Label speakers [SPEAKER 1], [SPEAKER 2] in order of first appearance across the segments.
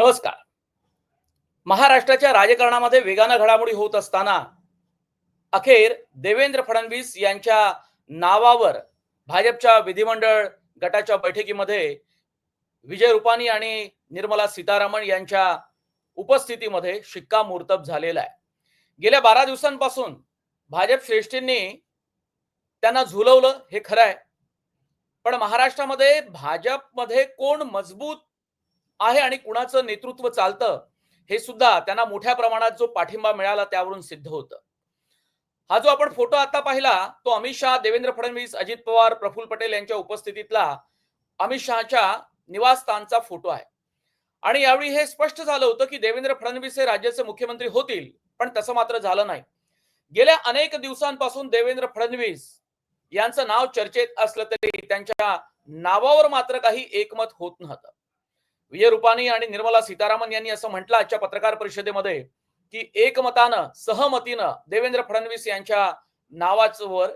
[SPEAKER 1] नमस्कार. महाराष्ट्राच्या राजकारणामध्ये वेगानं घडामोडी होत असताना अखेर देवेंद्र फडणवीस यांच्या नावावर भाजपच्या विधिमंडळ गटाच्या बैठकीमध्ये विजय रुपानी आणि निर्मला सीतारामन यांच्या उपस्थितीमध्ये शिक्कामोर्तब झालेला आहे. गेल्या बारा दिवसांपासून भाजप श्रेष्ठींनी त्यांना झुलवलं हे खरं आहे. पण महाराष्ट्रामध्ये भाजपमध्ये कोण मजबूत आहे आणि कुणाचं नेतृत्व चालतं हे सुद्धा त्यांना मोठ्या प्रमाणात जो पाठिंबा मिळाला त्यावरून सिद्ध होतं. हा जो आपण फोटो आता पाहिला तो अमित शहा देवेंद्र फडणवीस अजित पवार प्रफुल्ल पटेल यांच्या उपस्थितीतला अमित शहाच्या निवासस्थानचा फोटो आहे. आणि यावेळी हे स्पष्ट झालं होतं की देवेंद्र फडणवीस हे राज्याचे मुख्यमंत्री होतील पण तसं मात्र झालं नाही. गेल्या अनेक दिवसांपासून देवेंद्र फडणवीस यांचं नाव चर्चेत असलं तरी त्यांच्या नावावर मात्र काही एकमत होत नव्हतं. विजय रुपानी आणि निर्मला सीतारामन यांनी असं म्हटलं आजच्या पत्रकार परिषदेमध्ये की एकमतानं सहमतीनं देवेंद्र फडणवीस यांच्या नावाचवर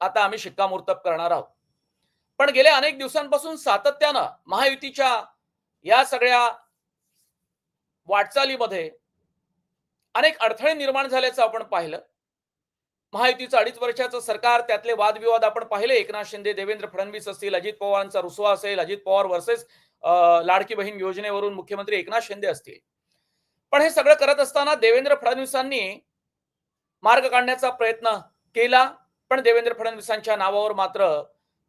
[SPEAKER 1] आता आम्ही शिक्कामोर्तब करणार आहोत. पण गेल्या अनेक दिवसांपासून सातत्यानं महायुतीच्या या सगळ्या वाटचालीमध्ये अनेक अडथळे निर्माण झाल्याचं आपण पाहिलं. महायुतीचं अडीच वर्षाचं सरकार त्यातले वादविवाद आपण पाहिले. एकनाथ शिंदे देवेंद्र फडणवीस असतील अजित पवारांचा रुसवा असेल अजित पवार वर्सेस लाडकी बहीण योजनेवरून मुख्यमंत्री एकनाथ शिंदे असतील. पण हे सगळं करत असताना देवेंद्र फडणवीसांनी मार्ग काढण्याचा प्रयत्न केला पण देवेंद्र फडणवीसांच्या नावावर मात्र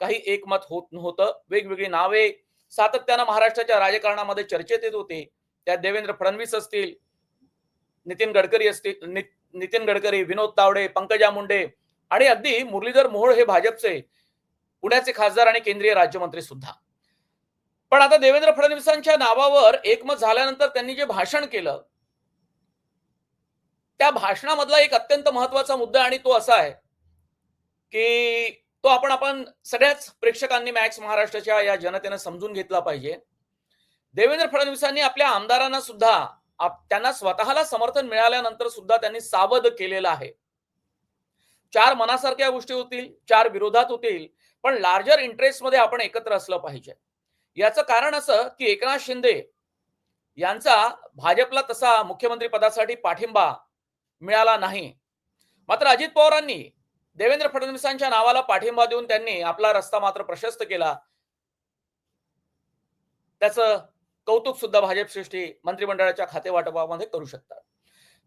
[SPEAKER 1] काही एकमत होत नव्हतं. वेगवेगळी नावे सातत्यानं महाराष्ट्राच्या राजकारणामध्ये चर्चेत येत होते. त्यात देवेंद्र फडणवीस असतील नितीन गडकरी असतील नितीन गडकरी विनोद तावडे पंकजा मुंडे आणि अगदी मुरलीधर मोहोळ हे भाजपचे पुण्याचे खासदार आणि केंद्रीय राज्यमंत्री सुद्धा. पण आता देवेंद्र फडणवीसांच्या नावावर एकमत झाल्यानंतर त्यांनी जे भाषण केलं त्या भाषणामधला एक अत्यंत महत्त्वाचा मुद्दा आणि तो असा आहे की तो आपण आपण सगळ्याच प्रेक्षकांनी मॅक्स महाराष्ट्राच्या या जनतेनं समजून घेतला पाहिजे. देवेंद्र फडणवीसांनी आपल्या आमदारांना सुद्धा त्यांना स्वतःला समर्थन मिळाल्यानंतर सुद्धा त्यांनी सावध केलेलं आहे. चार मनासारख्या गोष्टी होतील चार विरोधात होतील पण लार्जर इंटरेस्टमध्ये आपण एकत्र असलं पाहिजे. याचं कारण असं की एकनाथ शिंदे यांचा भाजपला तसा मुख्यमंत्री पदासाठी पाठिंबा मिळाला नाही. मात्र अजित पवारांनी देवेंद्र फडणवीसांच्या नावाला पाठिंबा देऊन त्यांनी आपला रस्ता मात्र प्रशस्त केला. त्याचं कौतुक सुद्धा भाजप सृष्टी मंत्रिमंडळाच्या खाते वाटपामध्ये करू शकतात.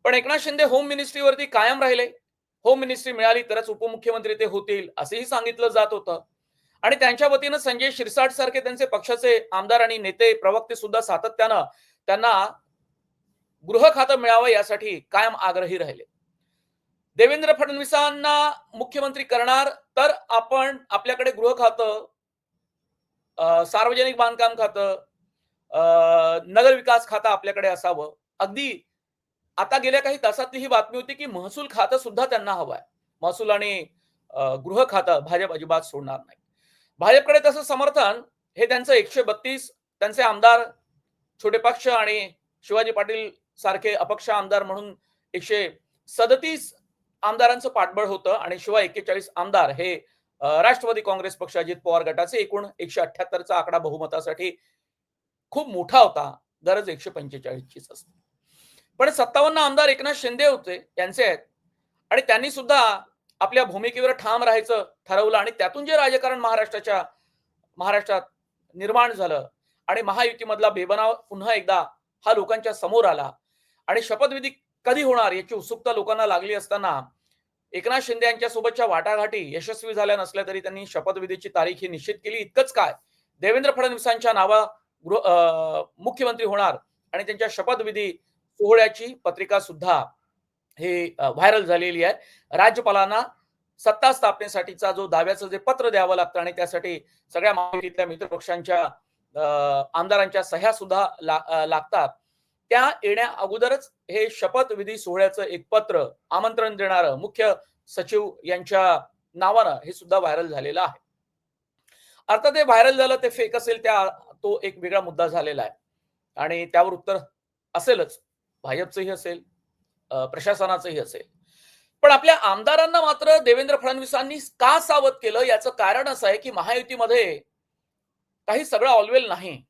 [SPEAKER 1] पण एकनाथ शिंदे होम मिनिस्ट्रीवरती कायम राहिले. होम मिनिस्ट्री मिळाली तरच उपमुख्यमंत्री ते होतील असंही सांगितलं जात होतं. आणि त्यांच्या वतीनं संजय शिरसाट सारखे त्यांचे पक्षाचे आमदार आणि नेते प्रवक्ते सुद्धा सातत्यानं त्यांना गृह खातं मिळावं यासाठी कायम आग्रही राहिले. देवेंद्र फडणवीसांना मुख्यमंत्री करणार तर आपण आपल्याकडे गृह खातं सार्वजनिक बांधकाम खातं अं, नगर विकास खातं आपल्याकडे असावं. अगदी आता गेल्या काही तासातली ही बातमी होती की महसूल खातं सुद्धा त्यांना हवं आहे महसूल आणि गृह खातं भाजप अजिबात सोडणार नाही. भाजपकडे तसं समर्थन हे त्यांचं एकशे बत्तीस त्यांचे आमदार छोटे पक्ष आणि शिवाजी पाटील सारखे अपक्ष आमदार म्हणून एकशे सदतीस आमदारांचं पाठबळ होतं आणि शिवाय एक्केचाळीस आमदार हे राष्ट्रवादी काँग्रेस पक्ष अजित पवार गटाचे एकूण एकशे अठ्याहत्तरचा आकडा बहुमतासाठी खूप मोठा होता. गरज एकशे पंचेचाळीसचीच असते. पण सत्तावन्न आमदार एकनाथ शिंदे होते यांचे आहेत. आणि त्यांनी सुद्धा आपल्या भूमिकेवर ठाम राहायचं ठरवलं आणि त्यातून जे राजकारण महाराष्ट्राच्या महाराष्ट्रात निर्माण झालं आणि महायुतीमधला बेबनाव पुन्हा एकदा हा लोकांच्या समोर आला. आणि शपथविधी कधी होणार याची उत्सुकता लोकांना लागली असताना एकनाथ शिंदे यांच्या सोबतच्या वाटाघाटी यशस्वी झाल्या नसल्या तरी त्यांनी शपथविधीची तारीख ही निश्चित केली. इतकंच काय देवेंद्र फडणवीसांच्या नावा गृह मुख्यमंत्री होणार आणि त्यांच्या शपथविधी सोहळ्याची पत्रिका सुद्धा हे व्हायरल झालेली आहे. राज्यपालांना सत्ता स्थापनेसाठीचा जो दाव्याचं जे पत्र द्यावं लागतं आणि त्यासाठी सगळ्या माहितीतल्या मित्रपक्षांच्या अं, आमदारांच्या सह्या सुद्धा ला- लागतात. त्या येण्या अगोदरच हे शपथविधी सोहळ्याचं एक पत्र आमंत्रण देणारं मुख्य सचिव यांच्या नावानं हे सुद्धा व्हायरल झालेलं आहे. अर्थात ते व्हायरल झालं ते फेक असेल त्या तो एक वेगळा मुद्दा झालेला आहे. आणि त्यावर उत्तर असेलच. भाजपचंही असेल प्रशासनाचंही असेल. पण आपल्या आमदारांना मात्र देवेंद्र फडणवीसांनी का सावध केलं याचं कारण असं आहे की महायुतीमध्ये काही सगळं ऑलवेल नाही.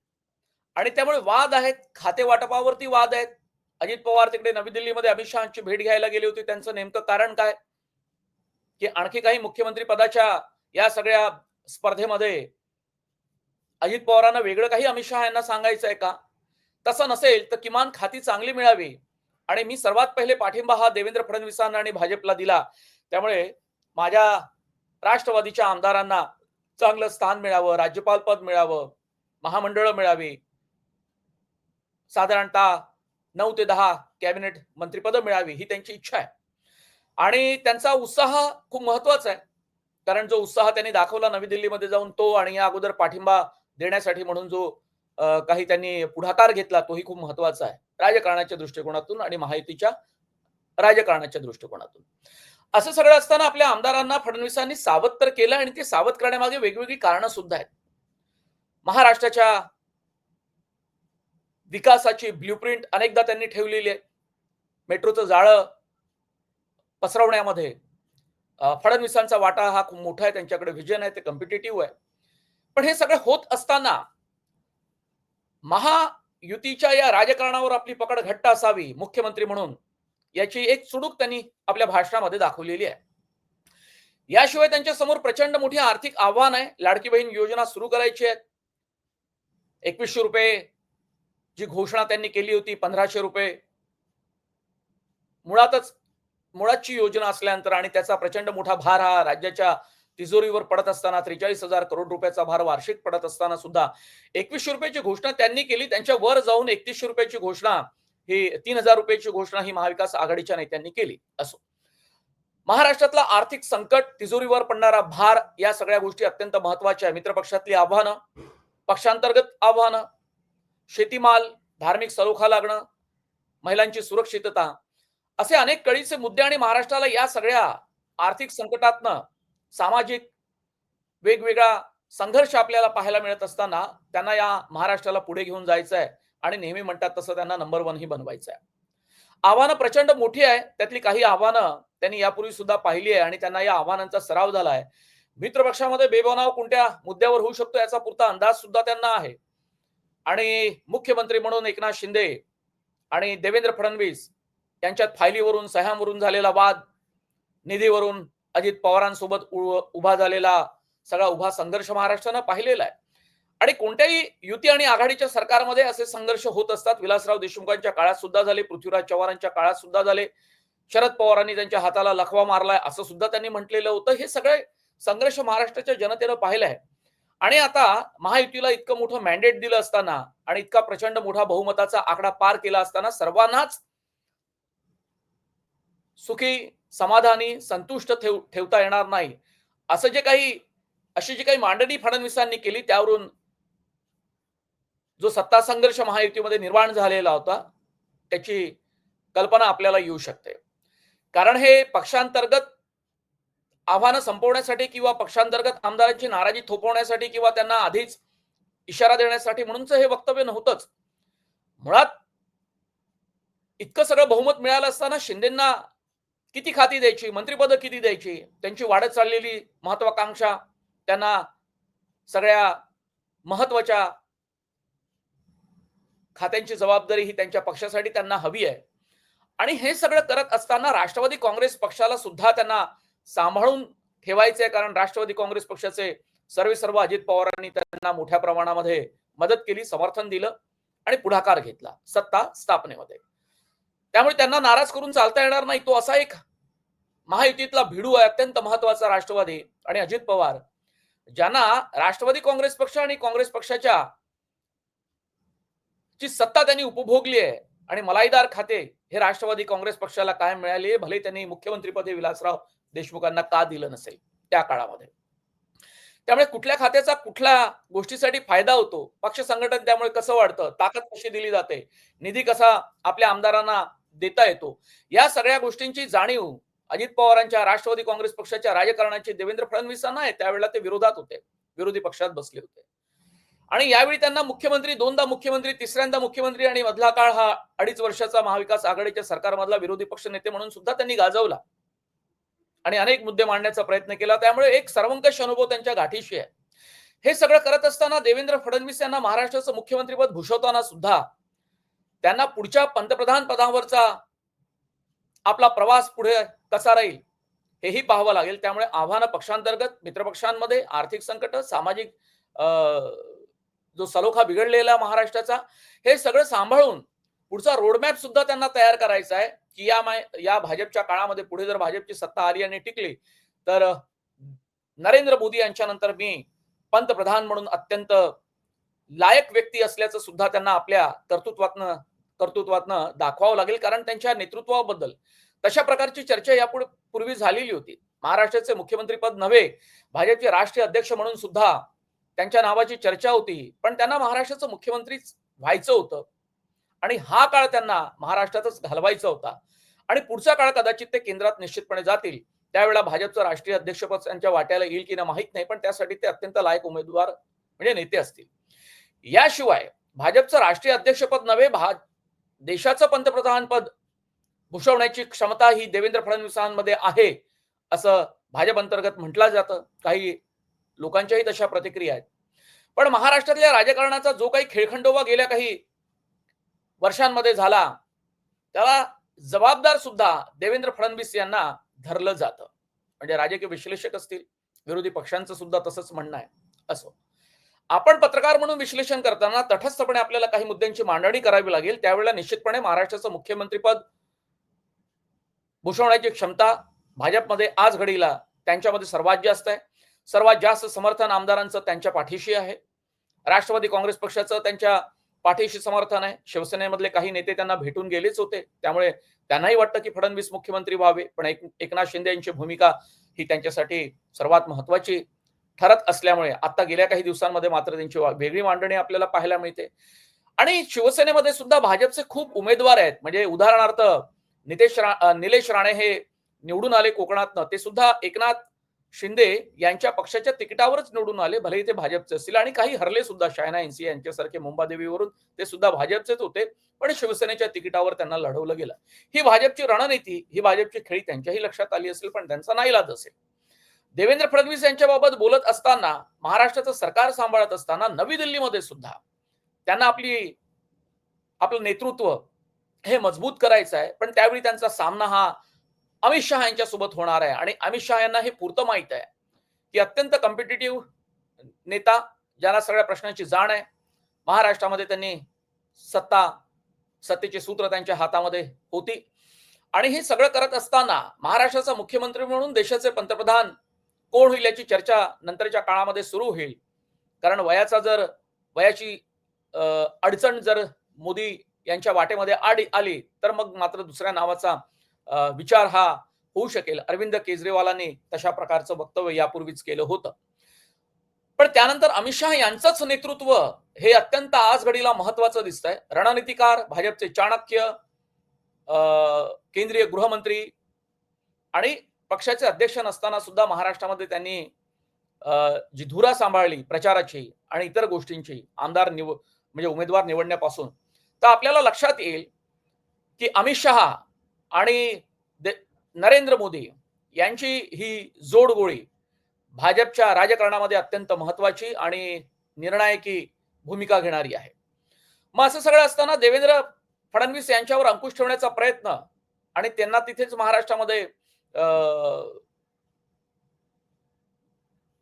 [SPEAKER 1] आणि त्यामुळे वाद आहेत खाते वाटपावरती वाद आहेत. अजित पवार तिकडे नवी दिल्लीमध्ये अमित शहाची भेट घ्यायला गेली होती. त्यांचं नेमकं कारण काय? की आणखी काही मुख्यमंत्री पदाच्या या सगळ्या स्पर्धेमध्ये अजित पवारांना वेगळं काही अमित शहा यांना सांगायचं आहे का? तसं नसेल तर किमान खाती चांगली मिळावी. आणि मी सर्वात पहिले पाठिंबा हा देवेंद्र फडणवीसांना आणि भाजपला दिला. त्यामुळे माझ्या राष्ट्रवादीच्या आमदारांना चांगलं स्थान मिळावं राज्यपाल पद मिळावं महामंडळ मिळावी साधारणतः नऊ ते दहा कॅबिनेट मंत्रीपद मिळावी ही त्यांची इच्छा आहे. आणि त्यांचा उत्साह खूप महत्त्वाचा आहे. कारण जो उत्साह त्यांनी दाखवला नवी दिल्लीमध्ये जाऊन तो आणि या अगोदर पाठिंबा देण्यासाठी म्हणून जो काही त्यांनी पुढाकार घेतला तोही खूप महत्त्वाचा आहे. राजकारणाच्या दृष्टिकोनातून आणि महायुतीच्या राजकारणाच्या दृष्टिकोनातून. असं सगळं असताना आपल्या आमदारांना फडणवीसांनी सावध तर केलं आणि ते सावध करण्यामागे वेगवेगळी कारणं सुद्धा आहेत. महाराष्ट्राच्या विकासाची ब्ल्यूप्रिंट अनेकदा त्यांनी ठेवलेली आहे. मेट्रोचं जाळं पसरवण्यामध्ये फडणवीसांचा वाटा हा खूप मोठा आहे त्यांच्याकडे व्हिजन आहे ते कॉम्पिटेटिव्ह आहे. पण हे सगळं होत असताना महा युतीच्या या राजकारणावर आपली पकड घट्ट असावी मुख्यमंत्री म्हणून याची एक चुडूक त्यांनी आपल्या भाषणामध्ये दाखवलेली आहे. याशिवाय त्यांच्यासमोर प्रचंड मोठी आर्थिक आव्हान आहे. लाडकी बहीण योजना सुरू करायची आहे एकवीसशे रुपये जी घोषणा त्यांनी केली होती पंधराशे रुपये. मुळातच मुळातची योजना असल्यानंतर आणि त्याचा प्रचंड मोठा भार हा राज्याच्या तिजोरीवर पडत असताना त्रेचाळीस हजार करोड रुपयाचा भार वार्षिक पडत असताना सुद्धा एकवीसशे रुपयाची घोषणा त्यांनी केली. त्यांच्या वर जाऊन एकतीसशे रुपयाची घोषणा ही तीन हजार रुपयाची घोषणा ही महाविकास आघाडीच्या नेत्यांनी केली. असो. महाराष्ट्रातला आर्थिक संकट तिजोरीवर पडणारा भार या सगळ्या गोष्टी अत्यंत महत्त्वाच्या आहे मित्रपक्षातली आव्हानं पक्षांतर्गत आव्हानं शेतीमाल धार्मिक सलोखा लागणं महिलांची सुरक्षितता असे अनेक कळीचे मुद्दे आणि महाराष्ट्राला या सगळ्या आर्थिक संकटातनं सामाजिक वेगवेगळा संघर्ष आपल्याला पाहायला मिळत असताना त्यांना या महाराष्ट्राला पुढे घेऊन जायचं आहे आणि नेहमी म्हणतात तसं त्यांना नंबर वन ही बनवायचं आहे आव्हानं प्रचंड मोठी आहे. त्यातली काही आव्हानं त्यांनी यापूर्वी सुद्धा पाहिली आहे आणि त्यांना या आव्हानांचा सराव झाला आहे. मित्रपक्षामध्ये बेबनाव कोणत्या मुद्द्यावर होऊ शकतो याचा पुरता अंदाज सुद्धा त्यांना आहे. आणि मुख्यमंत्री म्हणून एकनाथ शिंदे आणि देवेंद्र फडणवीस यांच्यात फायलीवरून सह्यावरून झालेला वाद निधीवरून अजित पवारांसोबत उ- उभा झालेला सगळा उभा संघर्ष महाराष्ट्रानं पाहिलेला आहे. आणि कोणत्याही युती आणि आघाडीच्या सरकारमध्ये असे संघर्ष होत असतात. विलासराव देशमुखांच्या काळात सुद्धा झाले पृथ्वीराज चव्हाणांच्या काळात सुद्धा झाले शरद पवारांनी त्यांच्या हाताला लखवा मारलाय असं सुद्धा त्यांनी म्हटलेलं होतं. हे सगळे संघर्ष महाराष्ट्राच्या जनतेनं पाहिलं आहे. आणि आता महायुतीला इतकं मोठं मॅन्डेट दिलं असताना आणि इतका प्रचंड मोठा बहुमताचा आकडा पार केला असताना सर्वांनाच सुखी समाधानी संतुष्ट ठेव ठेवता येणार नाही. असं जे काही अशी जी काही मांडणी फडणवीसांनी केली त्यावरून जो सत्ता संघर्ष महायुतीमध्ये निर्माण झालेला होता त्याची कल्पना आपल्याला येऊ शकते. कारण हे पक्षांतर्गत आव्हानं संपवण्यासाठी किंवा पक्षांतर्गत आमदारांची नाराजी थोपवण्यासाठी किंवा त्यांना आधीच इशारा देण्यासाठी म्हणूनच हे वक्तव्य नव्हतंच. मुळात इतकं सगळं बहुमत मिळालं असताना शिंदेना किती खाती द्यायची? मंत्रिपद किती द्यायची? त्यांची वाढत चाललेली महत्वाकांक्षा त्यांना सगळ्या महत्त्वाच्या खात्यांची जबाबदारी ही त्यांच्या पक्षासाठी त्यांना हवी आहे. आणि हे सगळं करत असताना राष्ट्रवादी काँग्रेस पक्षाला सुद्धा त्यांना सांभाळून ठेवायचे आहे कारण राष्ट्रवादी काँग्रेस पक्षाचे सर्व सर्व अजित पवारांनी त्यांना मोठ्या प्रमाणामध्ये मदत केली समर्थन दिलं आणि पुढाकार घेतला सत्ता स्थापनेमध्ये. त्यामुळे त्यांना नाराज करून चालता येणार नाही. तो असा एक महायुतीतला भिडू आहे अत्यंत महत्त्वाचा राष्ट्रवादी आणि अजित पवार ज्यांना राष्ट्रवादी काँग्रेस पक्ष आणि काँग्रेस पक्षाच्या ची सत्ता त्यांनी उपभोगली आहे. आणि मलाईदार खाते हे राष्ट्रवादी काँग्रेस पक्षाला काय मिळाले भले त्यांनी मुख्यमंत्रीपदी विलासराव देशमुखांना का दिलं नसेल त्या काळामध्ये. त्यामुळे कुठल्या खात्याचा कुठल्या गोष्टीसाठी फायदा होतो? पक्ष संघटन त्यामुळे कसं वाढतं? ताकद कशी दिली जाते? निधी कसा आपल्या आमदारांना देता येतो. या सगळ्या गोष्टींची जाणीव अजित पवारांच्या राष्ट्रवादी काँग्रेस पक्षाच्या राजकारणाची देवेंद्र फडणवीसांना आहे. त्यावेळेला ते विरोधात होते. विरोधी पक्षात बसले होते. आणि यावेळी त्यांना मुख्यमंत्री दोनदा मुख्यमंत्री तिसऱ्यांदा मुख्यमंत्री आणि मधला काळ हा अडीच वर्षाचा महाविकास आघाडीच्या सरकारमधला विरोधी पक्ष नेते म्हणून सुद्धा त्यांनी गाजवला. आणि अनेक मुद्दे मांडण्याचा प्रयत्न केला. त्यामुळे एक सर्वंकष अनुभव त्यांच्या गाठीशी आहे. हे सगळं करत असताना देवेंद्र फडणवीस यांना महाराष्ट्राचं मुख्यमंत्रीपद भूषवताना सुद्धा त्यांना पुढच्या पंतप्रधान पदावरचा आपला प्रवास पुढे कसा राहील हेही पाहावं लागेल. त्यामुळे आव्हानं पक्षांतर्गत मित्रपक्षांमध्ये आर्थिक संकट सामाजिक जो सलोखा बिघडलेला महाराष्ट्राचा हे सगळं सांभाळून पुढचा रोडमॅप सुद्धा त्यांना तयार करायचा आहे की या माय या भाजपच्या काळामध्ये पुढे जर भाजपची सत्ता आली आणि टिकली तर नरेंद्र मोदी यांच्यानंतर मी पंतप्रधान म्हणून अत्यंत लायक व्यक्ती असल्याचं सुद्धा त्यांना आपल्या कर्तृत्वातनं कर्तृत्वातनं दाखवावं लागेल कारण त्यांच्या नेतृत्वाबद्दल. तशा प्रकारची चर्चा यापुढे पूर्वी झालेली होती. महाराष्ट्राचे मुख्यमंत्री पद नव्हे भाजपचे राष्ट्रीय अध्यक्ष म्हणून सुद्धा त्यांच्या नावाची चर्चा होती. पण त्यांना महाराष्ट्राचं मुख्यमंत्रीच व्हायचं होतं. आणि हा काळ त्यांना महाराष्ट्रातच घालवायचा होता. आणि पुढचा काळ कदाचित ते केंद्रात निश्चितपणे जातील. त्यावेळेला भाजपचं राष्ट्रीय अध्यक्षपद त्यांच्या वाट्याला येईल की ना माहीत नाही पण त्यासाठी ते अत्यंत लायक उमेदवार म्हणजे नेते असतील. याशिवाय भाजपचं राष्ट्रीय अध्यक्षपद नव्हे भा देशाचं पंतप्रधान पद भूषवण्याची क्षमता ही देवेंद्र फडणवीसांमध्ये आहे असं भाजप अंतर्गत म्हटलं जातं. काही लोकांच्याही तशा प्रतिक्रिया आहेत. पण महाराष्ट्रातल्या राजकारणाचा जो काही खेळखंडोबा गेल्या काही वर्षांमध्ये झाला त्याला जबाबदार सुद्धा देवेंद्र फडणवीस यांना धरलं जातं. म्हणजे राजकीय विश्लेषक असतील विरोधी पक्षांचं सुद्धा तसंच म्हणणं आहे असो. आपण पत्रकार म्हणून विश्लेषण करताना तटस्थपणे आपल्याला काही मुद्द्यांची मांडणी करावी लागेल. त्यावेळेला निश्चितपणे महाराष्ट्राचं मुख्यमंत्रीपद भूषवण्याची क्षमता भाजपमध्ये आज घडीला त्यांच्यामध्ये सर्वात जास्त आहे. सर्वात जास्त समर्थन आमदारांचं त्यांच्या पाठीशी आहे. राष्ट्रवादी काँग्रेस पक्षाचं त्यांच्या पाठीशी समर्थन आहे. शिवसेनेमधले काही नेते त्यांना भेटून गेलेच होते. त्यामुळे त्यांनाही वाटतं की फडणवीस मुख्यमंत्री व्हावे. पण एक एकनाथ शिंदे यांची भूमिका ही त्यांच्यासाठी सर्वात महत्वाची ठरत असल्यामुळे आता गेल्या काही दिवसांमध्ये मात्र त्यांची वेगळी मांडणी आपल्याला पाहायला मिळते. आणि शिवसेनेमध्ये सुद्धा भाजपचे खूप उमेदवार आहेत. म्हणजे उदाहरणार्थ नितेश रा निलेश राणे हे निवडून आले कोकणातनं. ते सुद्धा एकनाथ शिंदे यांच्या पक्षाच्या तिकिटावरच निवडून आले. भले ते भाजपचे असतील आणि काही हरले सुद्धा. शायना एनसी यांच्यासारखे मुंबादेवीवरून ते सुद्धा भाजपचेच होते. पण शिवसेनेच्या तिकिटावर त्यांना लढवलं गेलं. ही भाजपची रणनीती ही भाजपची खेळी त्यांच्याही लक्षात आली असेल पण त्यांचा नाईलाज असेल. देवेंद्र फडणवीस यांच्याबाबत बोलत असताना महाराष्ट्राचं सरकार सांभाळत असताना नवी दिल्लीमध्ये सुद्धा त्यांना आपली आपलं नेतृत्व हे मजबूत करायचं आहे. पण त्यावेळी त्यांचा सामना हा अमित शहा यांच्यासोबत होणार आहे. आणि अमित शहा यांना हे पुरतं माहीत आहे की अत्यंत कॉम्पिटेटिव्ह नेता ज्याला सगळ्या प्रश्नांची जाण आहे. महाराष्ट्रामध्ये त्यांनी सत्ता सत्तेचे सूत्र त्यांच्या हातामध्ये होती. आणि हे सगळं करत असताना महाराष्ट्राचा मुख्यमंत्री म्हणून देशाचे पंतप्रधान कोण होईल याची चर्चा नंतरच्या काळामध्ये सुरू होईल. कारण वयाचा जर वयाची अडचण जर मोदी यांच्या वाटेमध्ये आड आली तर मग मात्र दुसऱ्या नावाचा विचार हा होऊ शकेल. अरविंद केजरीवालांनी तशा प्रकारचं वक्तव्य यापूर्वीच केलं होतं. पण त्यानंतर अमित शहा यांचंच नेतृत्व हे अत्यंत आज घडीला महत्वाचं दिसतंय. रणनीतिकार भाजपचे चाणक्य केंद्रीय गृहमंत्री आणि पक्षाचे अध्यक्ष नसताना सुद्धा महाराष्ट्रामध्ये त्यांनी जी धुरा सांभाळली प्रचाराची आणि इतर गोष्टींची आमदार निव म्हणजे उमेदवार निवडण्यापासून तर आपल्याला लक्षात येईल की अमित शहा आणि दे- नरेंद्र मोदी यांची ही जोडगोळी भाजपच्या राजकारणामध्ये अत्यंत महत्वाची आणि निर्णायकी भूमिका घेणारी आहे. मग असं सगळं असताना देवेंद्र फडणवीस यांच्यावर अंकुश ठेवण्याचा प्रयत्न आणि त्यांना तिथेच महाराष्ट्रामध्ये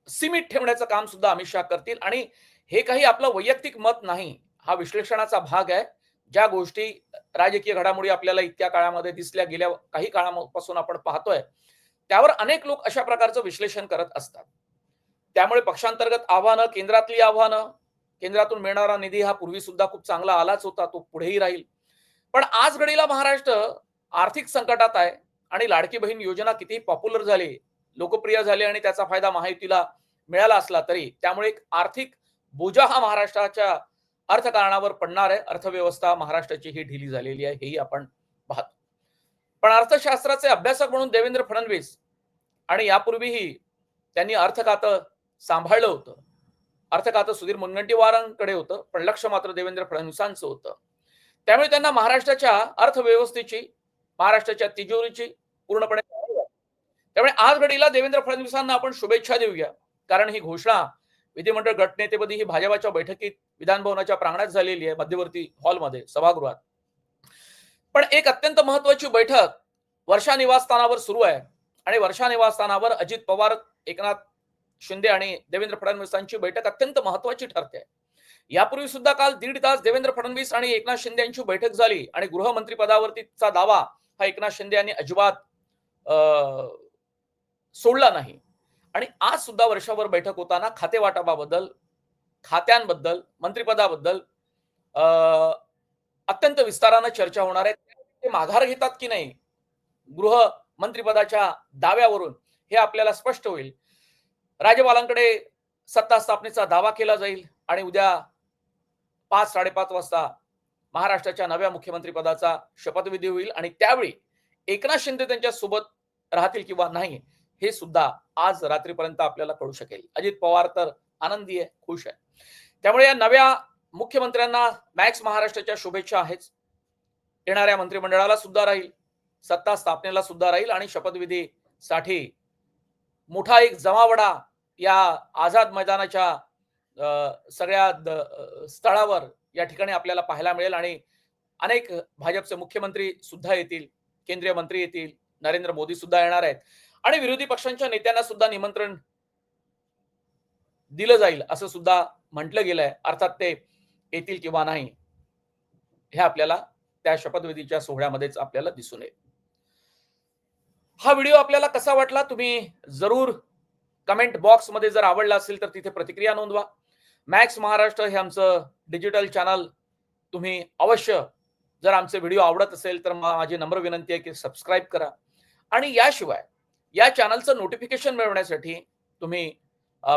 [SPEAKER 1] सीमित ठेवण्याचं काम सुद्धा अमित शहा करतील. आणि हे काही आपलं वैयक्तिक मत नाही हा विश्लेषणाचा भाग आहे. ज्या गोष्टी राजकीय घडामोडी आपल्याला इतक्या काळामध्ये दिसल्या गेल्या काही काळापासून आपण पाहतोय त्यावर अनेक लोक अशा प्रकारचं विश्लेषण करत असतात. त्यामुळे पक्षांतर्गत आव्हानं केंद्रातली आव्हानं केंद्रातून मिळणारा निधी हा पूर्वी सुद्धा खूप चांगला आलाच होता तो पुढेही राहील. पण आज घडीला महाराष्ट्र आर्थिक संकटात आहे. आणि लाडकी बहीण योजना कितीही पॉप्युलर झाली लोकप्रिय झाली आणि त्याचा फायदा महायुतीला मिळाला असला तरी त्यामुळे एक आर्थिक बोजा हा महाराष्ट्राच्या अर्थकारणावर पडणार आहे. अर्थव्यवस्था महाराष्ट्राची ही ढिली झालेली आहे हेही आपण पाहतो. पण अर्थशास्त्राचे अभ्यासक म्हणून देवेंद्र फडणवीस आणि यापूर्वीही त्यांनी अर्थखातं सांभाळलं होतं. अर्थखातं सुधीर मुनगंटीवारांकडे होतं पण लक्ष मात्र देवेंद्र फडणवीसांचं होतं. त्यामुळे त्यांना महाराष्ट्राच्या अर्थव्यवस्थेची महाराष्ट्राच्या तिजोरीची पूर्णपणे त्यामुळे आज घडीला देवेंद्र फडणवीसांना आपण शुभेच्छा देऊया. कारण ही घोषणा विधिमंडळ गटनेतेपदी ही भाजपाच्या बैठकीत विधानभवनाच्या प्रांगणात झालेली आहे मध्यवर्ती हॉलमध्ये सभागृहात. पण एक अत्यंत महत्वाची बैठक वर्षा निवासस्थानावर सुरू आहे. आणि वर्षा निवासस्थानावर अजित पवार एकनाथ शिंदे आणि देवेंद्र फडणवीसांची बैठक अत्यंत महत्वाची ठरते. यापूर्वी सुद्धा काल दीड तास देवेंद्र फडणवीस आणि एकनाथ शिंदे यांची बैठक झाली. आणि गृहमंत्री पदावरतीचा दावा हा एकनाथ शिंदे यांनी अजिबात सोडला नाही. आणि आज सुद्धा वर्षावर बैठक होताना खाते वाटपाबद्दल खात्यांबद्दल मंत्रिपदाबद्दल अं, अत्यंत विस्तारानं चर्चा होणार आहे. ते माघार घेतात की नाही? गृह मंत्रिपदाच्या दाव्यावरून हे आपल्याला स्पष्ट होईल. राज्यपालांकडे सत्ता स्थापनेचा दावा केला जाईल आणि उद्या पाच साडेपाच वाजता महाराष्ट्राच्या नव्या मुख्यमंत्रीपदाचा शपथविधी होईल आणि त्यावेळी एकनाथ शिंदे त्यांच्यासोबत राहतील किंवा नाही हे सुद्धा आज रात्रीपर्यंत आपल्याला कळू शकेल. अजित पवार तर आनंदी आहे खुश आहे. त्यामुळे या नव्या मुख्यमंत्र्यांना मॅक्स महाराष्ट्राच्या शुभेच्छा आहेच. येणाऱ्या मंत्रिमंडळाला सुद्धा राहील सत्ता स्थापनेला सुद्धा राहील आणि शपथविधीसाठी मोठा एक जमावडा या आझाद मैदानाच्या सगळ्या स्थळावर या ठिकाणी आपल्याला पाहायला मिळेल आणि अनेक भाजपचे मुख्यमंत्री सुद्धा येतील. केंद्रीय मंत्री येतील नरेंद्र मोदी सुद्धा येणार आहेत. आणि विरोधी पक्षांच्या नेत्यांना सुद्धा निमंत्रण दिलं जाईल असं सुद्धा म्हटलं गेलंय. अर्थात ते येतील किंवा नाही हे आपल्याला त्या शपथविधीच्या सोहळ्यामध्येच आपल्याला दिसून येईल. हा व्हिडिओ आपल्याला कसा वाटला तुम्ही जरूर कमेंट बॉक्समध्ये जर आवडला असेल तर तिथे प्रतिक्रिया नोंदवा. मॅक्स महाराष्ट्र हे आमचं डिजिटल चॅनल तुम्ही अवश्य जर आमचे व्हिडिओ आवडत असेल तर मा- माझी नम्र विनंती आहे की सबस्क्राईब करा. आणि याशिवाय या चॅनलचं नोटिफिकेशन मिळवण्यासाठी तुम्ही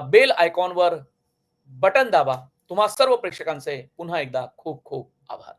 [SPEAKER 1] बेल आयकॉनवर बटन दाबा. तुम्हा सर्व प्रेक्षकांचे पुन्हा एकदा खूप खूप आभार.